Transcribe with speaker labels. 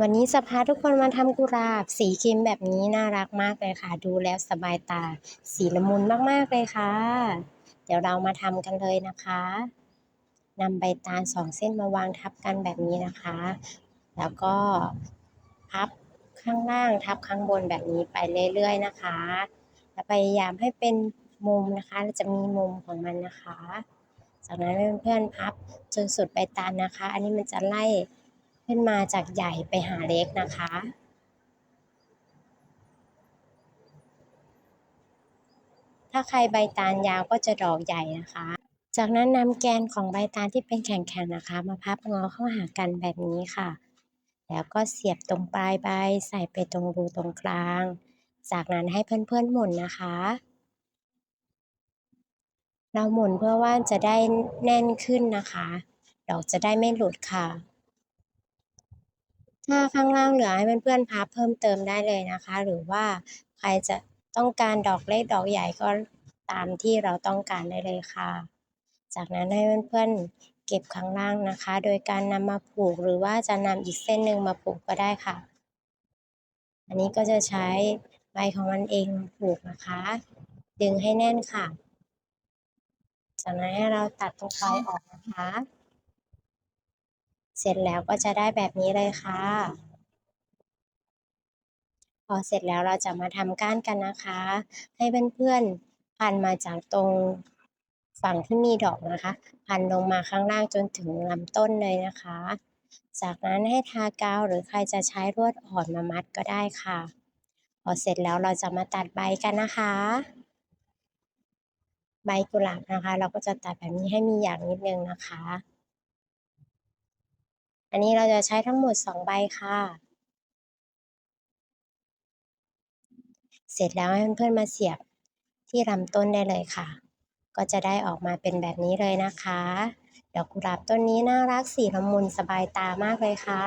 Speaker 1: วันนี้จะพาทุกคนมาทำกุหลาบ สีครีมแบบนี้น่ารักมากเลยค่ะ ดูแล้วสบายตา สีละมุนมากๆเลยค่ะ เดี๋ยวเรามาทำกันเลยนะคะนำใบตาลสองเส้นมาวางทับกันแบบนี้นะคะ แล้วก็พับข้างล่างทับข้างบนแบบนี้ไปเรื่อยๆนะคะ แล้วพยายามให้เป็นมุมนะคะจะมีมุมของมันนะคะ จากนั้นเพื่อนๆพับจนสุดใบตาลนะคะ อันนี้มันจะไล่ ขึ้นมาจากใหญ่ไปหาเล็กนะคะ ถ้าใครใบตาลยาวก็จะดอกใหญ่นะคะ จากนั้นนำแกนของใบตาลที่เป็นแข็งๆนะคะ มาพับงอเข้าหากันแบบนี้ค่ะ แล้วก็เสียบตรงปลายใบใส่ไปตรงรูตรงกลาง จากนั้นให้เพื่อนๆหมุนนะคะเราหมุนเพื่อว่าจะได้แน่นขึ้นนะคะ ดอกจะได้ไม่หลุดค่ะ ถ้าข้างล่างเหลือให้เพื่อนๆพับเพิ่มเติมได้เลยนะคะ หรือว่าใครจะต้องการดอกเล็กดอกใหญ่ก็ตามที่เราต้องการได้เลยค่ะ จากนั้นให้เพื่อนๆเก็บข้างล่างนะคะ โดยการนำมาผูกหรือว่าจะนำอีกเส้นหนึ่งมาผูกก็ได้ค่ะ อันนี้ก็จะใช้ใบของมันเองผูกนะคะ ดึงให้แน่นค่ะ จากนั้นให้เราตัดตรงปลายออกนะคะ เสร็จแล้วก็จะได้แบบนี้เลยค่ะ พอเสร็จแล้วเราจะมาทำก้านกันนะคะ ให้เพื่อนๆพันมาจากตรงฝั่งที่มีดอกนะคะ พันลงมาข้างล่างจนถึงลำต้นเลยนะคะ จากนั้นให้ทากาวหรือใครจะใช้ลวดอ่อนมามัดก็ได้ค่ะ พอเสร็จแล้วเราจะมาตัดใบกันนะคะ ใบกุหลาบนะคะ เราก็จะตัดแบบนี้ให้มีอย่างนิดนึงนะคะ อันนี้เราจะใช้ทั้งหมด 2 ใบค่ะ เสร็จแล้วให้เพื่อนๆมาเสียบที่ลำต้นได้เลยค่ะ ก็จะได้ออกมาเป็นแบบนี้เลยนะคะ ดอกกุหลาบต้นนี้น่ารักสีละมุนสบายตามากเลยค่ะ